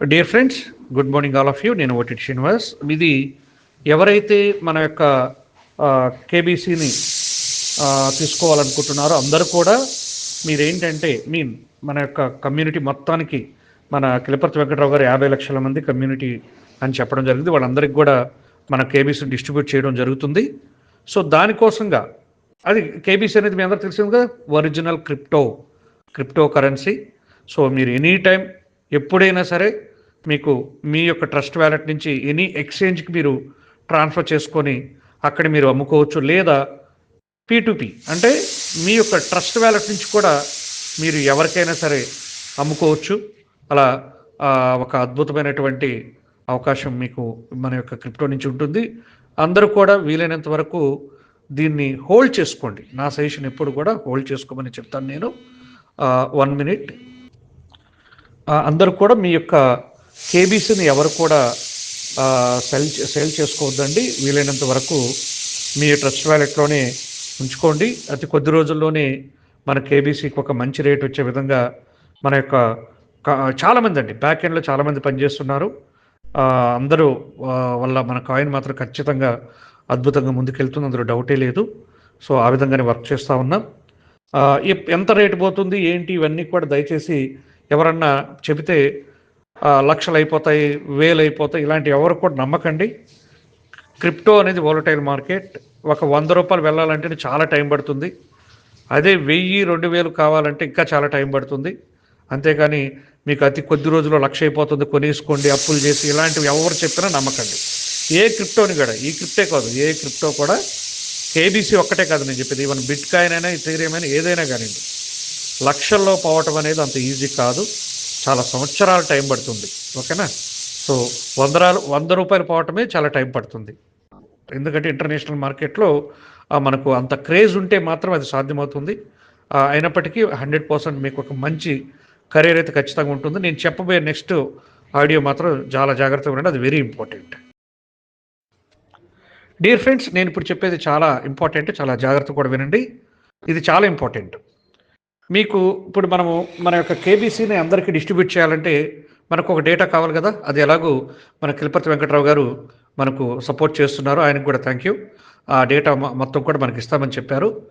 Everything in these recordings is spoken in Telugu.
Dear friends good morning all of you నేను ఓటి శ్రీనివాస్. ఇది ఎవరైతే మన యొక్క కేబీసీని తీసుకోవాలనుకుంటున్నారో అందరూ కూడా మీరేంటంటే మీన్ మన యొక్క కమ్యూనిటీ మొత్తానికి మన కిలపర్తి వెంకటరావు గారు యాభై లక్షల మంది కమ్యూనిటీ అని చెప్పడం జరిగింది. వాళ్ళందరికీ కూడా మన కేబీసీ డిస్ట్రిబ్యూట్ చేయడం జరుగుతుంది. సో దానికోసంగా అది కేబీసీ అనేది మీ అందరూ తెలిసింది కదా original crypto crypto currency so మీరు ఎనీ టైం ఎప్పుడైనా సరే మీకు మీ యొక్క ట్రస్ట్ వ్యాలెట్ నుంచి ఎనీ ఎక్స్చేంజ్కి మీరు ట్రాన్స్ఫర్ చేసుకొని అక్కడ మీరు అమ్ముకోవచ్చు లేదా పీ అంటే మీ యొక్క ట్రస్ట్ వ్యాలెట్ నుంచి కూడా మీరు ఎవరికైనా సరే అమ్ముకోవచ్చు. అలా ఒక అద్భుతమైనటువంటి అవకాశం మీకు మన యొక్క క్రిప్టో నుంచి ఉంటుంది. అందరూ కూడా వీలైనంత వరకు దీన్ని హోల్డ్ చేసుకోండి. నా సజెషన్ ఎప్పుడు కూడా హోల్డ్ చేసుకోమని చెప్తాను నేను. One minute. అందరూ కూడా మీ యొక్క కేబీసీని ఎవరు కూడా సెల్ సేల్ చేసుకోవద్దండి. వీలైనంత వరకు మీ ట్రస్ట్ వ్యాలెట్లోనే ఉంచుకోండి. అతి కొద్ది రోజుల్లోనే మన కేబీసీకి ఒక మంచి రేట్ వచ్చే విధంగా మన యొక్క చాలామంది అండి బ్యాక్ ఎండ్లో చాలామంది పనిచేస్తున్నారు. అందరూ వల్ల మన కాయిన్ మాత్రం ఖచ్చితంగా అద్భుతంగా ముందుకెళ్తుంది. అందులో డౌటే లేదు. సో ఆ విధంగానే వర్క్ చేస్తూ ఉన్నాం. ఎంత రేటు పోతుంది ఏంటి ఇవన్నీ కూడా దయచేసి ఎవరన్నా చెబితే లక్షలు అయిపోతాయి వేలు అయిపోతాయి ఇలాంటి ఎవరు కూడా నమ్మకండి. క్రిప్టో అనేది వాలటైల్ మార్కెట్. ఒక వంద రూపాయలు వెళ్ళాలంటే చాలా టైం పడుతుంది. అదే వెయ్యి రెండు వేలు కావాలంటే ఇంకా చాలా టైం పడుతుంది. అంతేకాని మీకు అతి కొద్ది రోజుల్లో లక్ష అయిపోతుంది కొనేసుకోండి అప్పులు చేసి ఇలాంటివి ఎవరు చెప్పినా నమ్మకండి. ఏ క్రిప్టోని కూడా ఈ క్రిప్టే కాదు ఏ క్రిప్టో కూడా కేబీసీ ఒక్కటే కాదు నేను చెప్పేది. ఈవెన్ బిట్ కాయిన్ అయినా ఇథీరియం అయినా ఏదైనా కానివ్వండి. లక్షల్లో పోవటం అనేది అంత ఈజీ కాదు. చాలా సంవత్సరాల టైం పడుతుంది. ఓకేనా? సో వందరాలు వంద రూపాయలు పోవటమే చాలా టైం పడుతుంది. ఎందుకంటే ఇంటర్నేషనల్ మార్కెట్లో మనకు అంత క్రేజ్ ఉంటే మాత్రం అది సాధ్యమవుతుంది. అయినప్పటికీ హండ్రెడ్ పర్సెంట్ మీకు ఒక మంచి కెరీర్ అయితే ఖచ్చితంగా ఉంటుంది. నేను చెప్పబోయే నెక్స్ట్ ఆడియో మాత్రం చాలా జాగ్రత్తగా ఉండండి. అది వెరీ ఇంపార్టెంట్. డియర్ ఫ్రెండ్స్ నేను ఇప్పుడు చెప్పేది చాలా ఇంపార్టెంట్ చాలా జాగ్రత్త కూడా వినండి. ఇది చాలా ఇంపార్టెంట్. మీకు ఇప్పుడు మనము మన యొక్క కేబీసీని అందరికీ డిస్ట్రిబ్యూట్ చేయాలంటే మనకు ఒక డేటా కావాలి కదా? అది ఎలాగూ మన కిలపతి వెంకట్రావు గారు మనకు సపోర్ట్ చేస్తున్నారు. ఆయనకు కూడా థ్యాంక్ యూ ఆ డేటా మొత్తం కూడా మనకి ఇస్తామని చెప్పారు.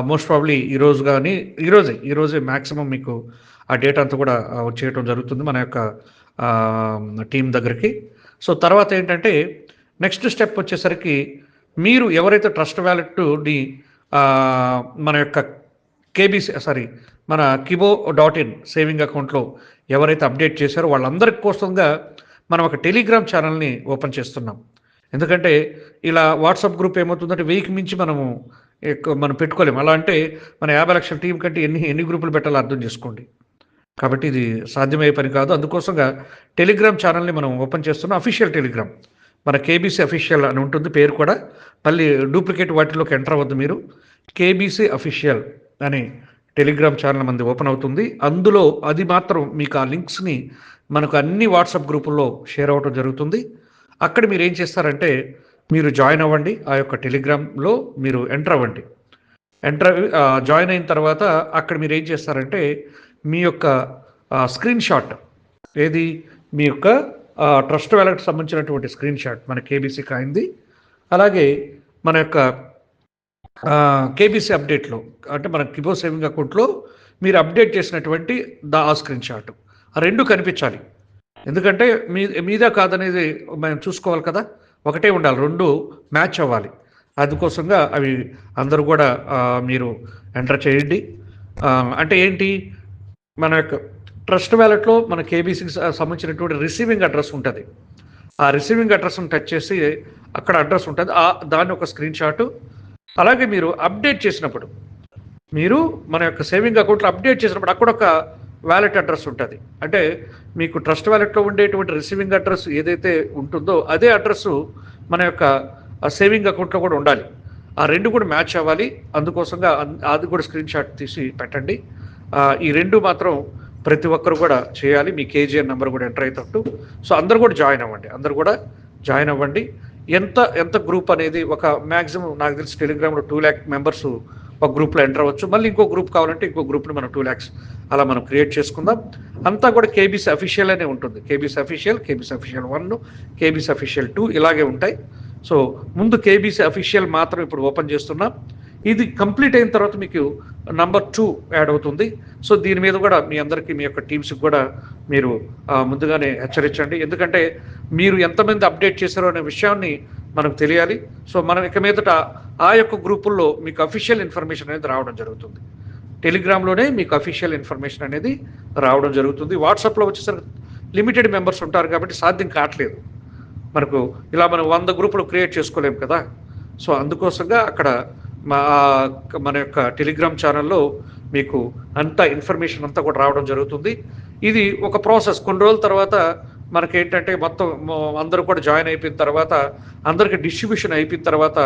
మోస్ట్ ప్రాబ్లీ ఈరోజు కానీ ఈరోజే ఈరోజే మ్యాక్సిమం మీకు ఆ డేటా అంతా కూడా వచ్చేయటం జరుగుతుంది మన యొక్క టీం దగ్గరికి. సో తర్వాత ఏంటంటే నెక్స్ట్ స్టెప్ వచ్చేసరికి మీరు ఎవరైతే ట్రస్ట్ వ్యాలెట్ని మన యొక్క కేబీసీ సారీ మన కిబో డాట్ ఇన్ సేవింగ్ అకౌంట్లో ఎవరైతే అప్డేట్ చేశారో వాళ్ళందరి కోసంగా మనం ఒక టెలిగ్రామ్ ఛానల్ని ఓపెన్ చేస్తున్నాం. ఎందుకంటే ఇలా వాట్సాప్ గ్రూప్ ఏమవుతుందంటే వెయ్యికి మించి మనము ఎక్కువ మనం పెట్టుకోలేము. అలా అంటే మన యాభై లక్షల టీం కంటే ఎన్ని ఎన్ని గ్రూపులు పెట్టాలో అర్థం చేసుకోండి. కాబట్టి ఇది సాధ్యమయ్యే పని కాదు. అందుకోసంగా టెలిగ్రామ్ ఛానల్ని మనం ఓపెన్ చేస్తున్నాం. Official Telegram. మన కేబీసీ అఫీషియల్ అని ఉంటుంది పేరు కూడా. మళ్ళీ డూప్లికేట్ వాటిలోకి ఎంటర్ అవ్వద్దు మీరు. KBC official. అని టెలిగ్రామ్ ఛానల్ మంది ఓపెన్ అవుతుంది. అందులో అది మాత్రం మీకు ఆ లింక్స్ని మనకు అన్ని వాట్సాప్ గ్రూపుల్లో షేర్ అవ్వడం జరుగుతుంది. అక్కడ మీరు ఏం చేస్తారంటే మీరు జాయిన్ అవ్వండి. ఆ యొక్క టెలిగ్రామ్లో మీరు ఎంటర్ అవ్వండి. ఎంటర్ జాయిన్ అయిన తర్వాత అక్కడ మీరు ఏం చేస్తారంటే మీ యొక్క స్క్రీన్ షాట్ ఏది? మీ యొక్క ట్రస్ట్ వ్యాలెట్ సంబంధించినటువంటి స్క్రీన్ షాట్ మన కేబీసీ కాయింది అలాగే మన యొక్క కేబీసీ అప్డేట్లో అంటే మన కిబో సేవింగ్ అకౌంట్లో మీరు అప్డేట్ చేసినటువంటి దా ఆ స్క్రీన్ షాట్. ఆ రెండు కనిపించాలి. ఎందుకంటే మీ మీదే కాదనేది మనం చూసుకోవాలి కదా. ఒకటే ఉండాలి రెండు మ్యాచ్ అవ్వాలి. అందుకోసంగా అవి అందరూ కూడా మీరు ఎంటర్ చేయండి. అంటే ఏంటి? మన యొక్క ట్రస్ట్ వ్యాలెట్లో మన కేబీసీకి సంబంధించినటువంటి రిసీవింగ్ అడ్రస్ ఉంటుంది. ఆ రిసీవింగ్ అడ్రస్ని టచ్ చేసి అక్కడ అడ్రస్ ఉంటుంది. ఆ దాని ఒక స్క్రీన్ షాట్ అలాగే మీరు అప్డేట్ చేసినప్పుడు మీరు మన యొక్క సేవింగ్ అకౌంట్లో అప్డేట్ చేసినప్పుడు అక్కడ ఒక వ్యాలెట్ అడ్రస్ ఉంటుంది. అంటే మీకు ట్రస్ట్ వ్యాలెట్లో ఉండేటువంటి రిసీవింగ్ అడ్రస్ ఏదైతే ఉంటుందో అదే అడ్రస్ మన యొక్క సేవింగ్ అకౌంట్లో కూడా ఉండాలి. ఆ రెండు కూడా మ్యాచ్ అవ్వాలి. అందుకోసంగా అది కూడా స్క్రీన్ షాట్ తీసి పెట్టండి. ఈ రెండు మాత్రం ప్రతి ఒక్కరు కూడా చేయాలి. మీ కేజీఎన్ నెంబర్ కూడా ఎంటర్ అయ్యేటట్టు. సో అందరు కూడా జాయిన్ అవ్వండి. అందరు కూడా జాయిన్ అవ్వండి. ఎంత ఎంత గ్రూప్ అనేది ఒక మ్యాక్సిమం నాకు తెలిసి టెలిగ్రామ్లో టూ ల్యాక్ మెంబర్స్ ఒక గ్రూప్లో ఎంటర్ అవ్వచ్చు. మళ్ళీ ఇంకో గ్రూప్ కావాలంటే ఇంకో గ్రూప్ని మనం టూ ల్యాక్స్ అలా మనం క్రియేట్ చేసుకుందాం. అంతా కూడా కేబీసీ అఫీషియల్ అనే ఉంటుంది. KBC official KBC official one KBC official two ఇలాగే ఉంటాయి. సో ముందు కేబీసీ అఫీషియల్ మాత్రం ఇప్పుడు ఓపెన్ చేస్తున్నాం. ఇది కంప్లీట్ అయిన తర్వాత మీకు నంబర్ టూ యాడ్ అవుతుంది. సో దీని మీద కూడా మీ అందరికీ మీ యొక్క టీమ్స్కి కూడా మీరు ముందుగానే హెచ్చరించండి. ఎందుకంటే మీరు ఎంతమంది అప్డేట్ చేశారో అనే విషయాన్ని మనకు తెలియాలి. సో మనం ఇక మీదట ఆ యొక్క గ్రూపుల్లో మీకు అఫీషియల్ ఇన్ఫర్మేషన్ అనేది రావడం జరుగుతుంది. టెలిగ్రామ్లోనే మీకు అఫీషియల్ ఇన్ఫర్మేషన్ అనేది రావడం జరుగుతుంది. వాట్సాప్లో వచ్చేసరికి లిమిటెడ్ మెంబర్స్ ఉంటారు కాబట్టి సాధ్యం కావట్లేదు. మనకు ఇలా మనం వంద గ్రూపులు క్రియేట్ చేసుకోలేము కదా. సో అందుకోసంగా అక్కడ మా మన యొక్క టెలిగ్రామ్ ఛానల్లో మీకు అంత ఇన్ఫర్మేషన్ అంతా కూడా రావడం జరుగుతుంది. ఇది ఒక ప్రాసెస్ కొన్ని రోజుల తర్వాత మనకేంటంటే మొత్తం అందరూ కూడా జాయిన్ అయిపోయిన తర్వాత అందరికి డిస్ట్రిబ్యూషన్ అయిపోయిన తర్వాత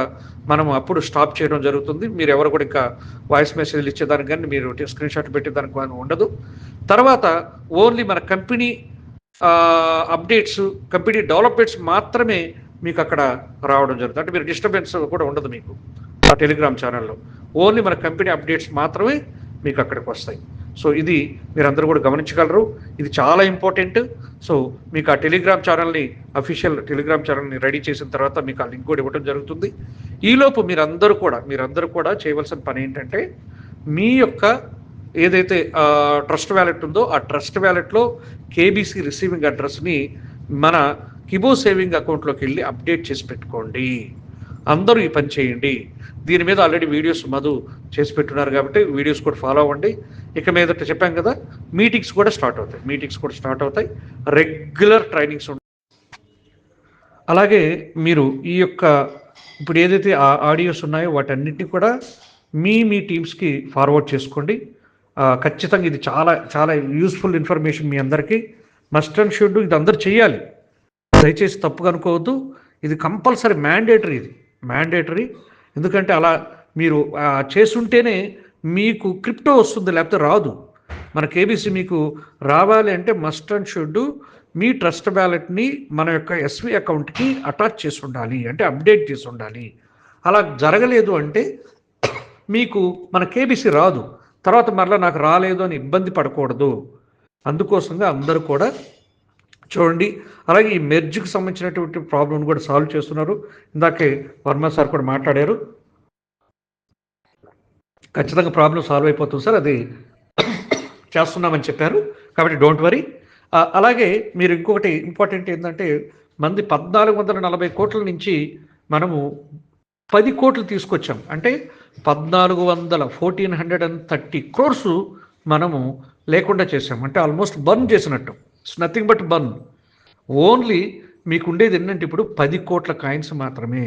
మనం అప్పుడు స్టాప్ చేయడం జరుగుతుంది. మీరు ఎవరు కూడా ఇంకా వాయిస్ మెసేజ్లు ఇచ్చేదానికి కానీ మీరు స్క్రీన్ షాట్ పెట్టేదానికి కానీ ఉండదు. తర్వాత ఓన్లీ మన కంపెనీ అప్డేట్స్ కంపెనీ డెవలప్మెంట్స్ మాత్రమే మీకు అక్కడ రావడం జరుగుతుంది. అంటే మీరు డిస్టర్బెన్స్ కూడా ఉండదు మీకు. ఆ టెలిగ్రామ్ ఛానల్లో. ఓన్లీ మన కంపెనీ అప్డేట్స్ మాత్రమే మీకు అక్కడికి వస్తాయి. సో ఇది మీరందరూ కూడా గమనించగలరు. ఇది చాలా ఇంపార్టెంట్. సో మీకు ఆ టెలిగ్రామ్ ఛానల్ని అఫీషియల్ టెలిగ్రామ్ ఛానల్ని రెడీ చేసిన తర్వాత మీకు ఆ లింక్ కూడా ఇవ్వడం జరుగుతుంది. ఈలోపు మీరందరూ కూడా మీరందరూ కూడా చేయవలసిన పని ఏంటంటే మీ యొక్క ఏదైతే ట్రస్ట్ వ్యాలెట్ ఉందో ఆ ట్రస్ట్ వ్యాలెట్లో కేబీసీ రిసీవింగ్ అడ్రస్ని మన కిబో సేవింగ్ అకౌంట్లోకి వెళ్ళి అప్డేట్ చేసి పెట్టుకోండి. అందరూ ఈ పని చేయండి. దీని మీద ఆల్రెడీ వీడియోస్ మధు చేసి పెట్టున్నారు కాబట్టి వీడియోస్ కూడా ఫాలో అవ్వండి. ఇక మీద చెప్పాం కదా మీటింగ్స్ కూడా స్టార్ట్ అవుతాయి. మీటింగ్స్ కూడా స్టార్ట్ అవుతాయి. రెగ్యులర్ ట్రైనింగ్స్ ఉంటాయి అలాగే మీరు ఈ యొక్క ఇప్పుడు ఏదైతే ఆ ఆడియోస్ ఉన్నాయో వాటన్నిటిని కూడా మీ మీ టీమ్స్కి ఫార్వర్డ్ చేసుకోండి. ఖచ్చితంగా ఇది చాలా చాలా యూస్ఫుల్ ఇన్ఫర్మేషన్ మీ అందరికీ. మస్ట్ అండ్ షుడ్ ఇది అందరు చేయాలి. దయచేసి తప్పుగా అనుకోవద్దు. ఇది కంపల్సరీ మ్యాండేటరీ ఇది. మ్యాండేటరీ ఎందుకంటే అలా మీరు చేస్తుంటేనే చేసుంటేనే మీకు క్రిప్టో వస్తుంది లేకపోతే రాదు. మన కేబీసీ మీకు రావాలి అంటే మస్ట్ అండ్ షుడ్ మీ ట్రస్ట్ బ్యాలెట్ని మన యొక్క ఎస్వి అకౌంట్కి అటాచ్ చేసి ఉండాలి అంటే అప్డేట్ చేసి ఉండాలి. అలా జరగలేదు అంటే మీకు మన కేబీసీ రాదు. తర్వాత మరలా నాకు రాలేదు అని ఇబ్బంది పడకూడదు. అందుకోసంగా అందరూ కూడా చూడండి. అలాగే ఈ మెర్జ్కి సంబంధించినటువంటి ప్రాబ్లం కూడా సాల్వ్ చేస్తున్నారు. ఇందాకే వర్మ సార్ కూడా మాట్లాడారు. ఖచ్చితంగా ప్రాబ్లం సాల్వ్ అయిపోతుంది సార్. అది చేస్తున్నామని చెప్పారు. కాబట్టి డోంట్ వరీ. అలాగే మీరు ఇంకొకటి ఇంపార్టెంట్ ఏంటంటే మంది పద్నాలుగు వందల నలభై కోట్ల నుంచి మనము పది కోట్లు తీసుకొచ్చాం. అంటే పద్నాలుగు వందల fourteen hundred and thirty crores మనము లేకుండా చేసాం అంటే ఆల్మోస్ట్ బర్న్ చేసినట్టు. It's nothing but burn only మీకు ఉండేది ఏంటంటే ఇప్పుడు పది కోట్ల కాయిన్స్ మాత్రమే.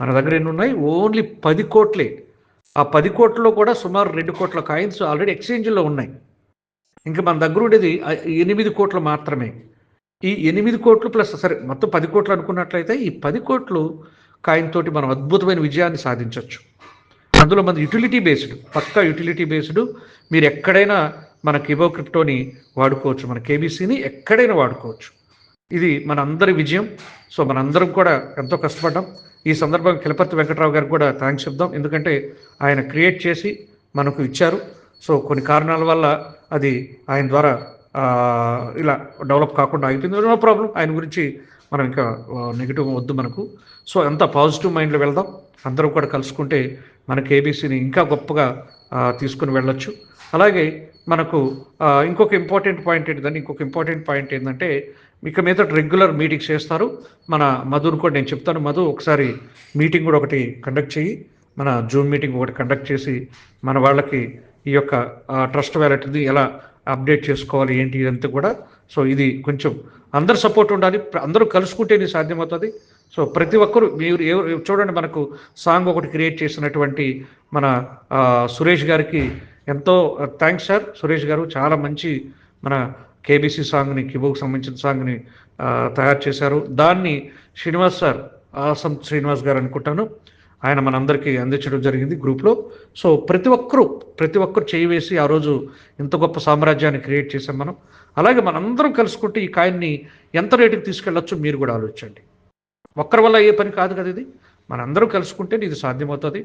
మన దగ్గర ఎన్ని ఉన్నాయి ఓన్లీ పది కోట్లే. ఆ పది కోట్లలో కూడా సుమారు రెండు కోట్ల కాయిన్స్ ఆల్రెడీ ఎక్స్చేంజ్లో ఉన్నాయి. ఇంకా మన దగ్గర ఉండేది ఎనిమిది కోట్లు మాత్రమే. ఈ ఎనిమిది కోట్లు ప్లస్ సరే మొత్తం పది కోట్లు అనుకున్నట్లయితే ఈ పది కోట్లు కాయిన్ తోటి మనం అద్భుతమైన విజయాన్ని సాధించవచ్చు అందులో మన యూటిలిటీ బేస్డ్ పక్కా యూటిలిటీ బేస్డ్ మీరు ఎక్కడైనా మన కిబో క్రిప్టోని వాడుకోవచ్చు మన కేబీసీని ఎక్కడైనా వాడుకోవచ్చు. ఇది మన అందరి విజయం. సో మనందరం కూడా ఎంతో కష్టపడ్డాం. ఈ సందర్భంగా కిలపతి వెంకట్రావు గారికి కూడా థ్యాంక్స్ చెప్దాం. ఎందుకంటే ఆయన క్రియేట్ చేసి మనకు ఇచ్చారు. సో కొన్ని కారణాల వల్ల అది ఆయన ద్వారా ఇలా డెవలప్ కాకుండా అయిపోయింది. నో ప్రాబ్లం ఆయన గురించి మనం ఇంకా నెగిటివ్ వద్దు మనకు. సో అంత పాజిటివ్ మైండ్లో వెళ్దాం. అందరూ కూడా కలుసుకుంటే మన కేబీసీని ఇంకా గొప్పగా తీసుకుని వెళ్ళొచ్చు. అలాగే మనకు ఇంకొక ఇంపార్టెంట్ పాయింట్ ఏంటిదని ఇంకొక ఇంపార్టెంట్ పాయింట్ ఏంటంటే ఇక మీద రెగ్యులర్ మీటింగ్స్ చేస్తారు. మన మధుని కూడా నేను చెప్తాను మధు ఒకసారి మీటింగ్ కూడా ఒకటి కండక్ట్ చేయి మన జూమ్ మీటింగ్ ఒకటి కండక్ట్ చేసి మన వాళ్ళకి ఈ యొక్క ట్రస్ట్ వ్యాలెట్ది ఎలా అప్డేట్ చేసుకోవాలి ఏంటి ఇదంతా కూడా. సో ఇది కొంచెం అందరు సపోర్ట్ ఉండాలి అందరూ కలుసుకుంటేనే సాధ్యమవుతుంది. సో ప్రతి ఒక్కరు మీరు ఎవరు చూడండి మనకు సాంగ్ ఒకటి క్రియేట్ చేసినటువంటి మన సురేష్ గారికి ఎంతో థ్యాంక్స్ సార్ సురేష్ గారు చాలా మంచి మన కేబీసీ సాంగ్ని కిబోకి సంబంధించిన సాంగ్ని తయారు చేశారు. దాన్ని శ్రీనివాస్ సార్ ఆసం శ్రీనివాస్ గారు అనుకుంటాను. ఆయన మనందరికీ అందించడం జరిగింది గ్రూప్లో. సో ప్రతి ఒక్కరూ ప్రతి ఒక్కరు చేయి వేసి ఆ రోజు ఇంత గొప్ప సామ్రాజ్యాన్ని క్రియేట్ చేసాం మనం. అలాగే మనందరం కలుసుకుంటే ఈ కాయన్ని ఎంత రేటుకి తీసుకెళ్ళొచ్చు మీరు కూడా ఆలోచించండి. ఒక్కరి వల్ల అయ్యే పని కాదు కదా ఇది. మనందరం కలుసుకుంటే ఇది సాధ్యమవుతుంది.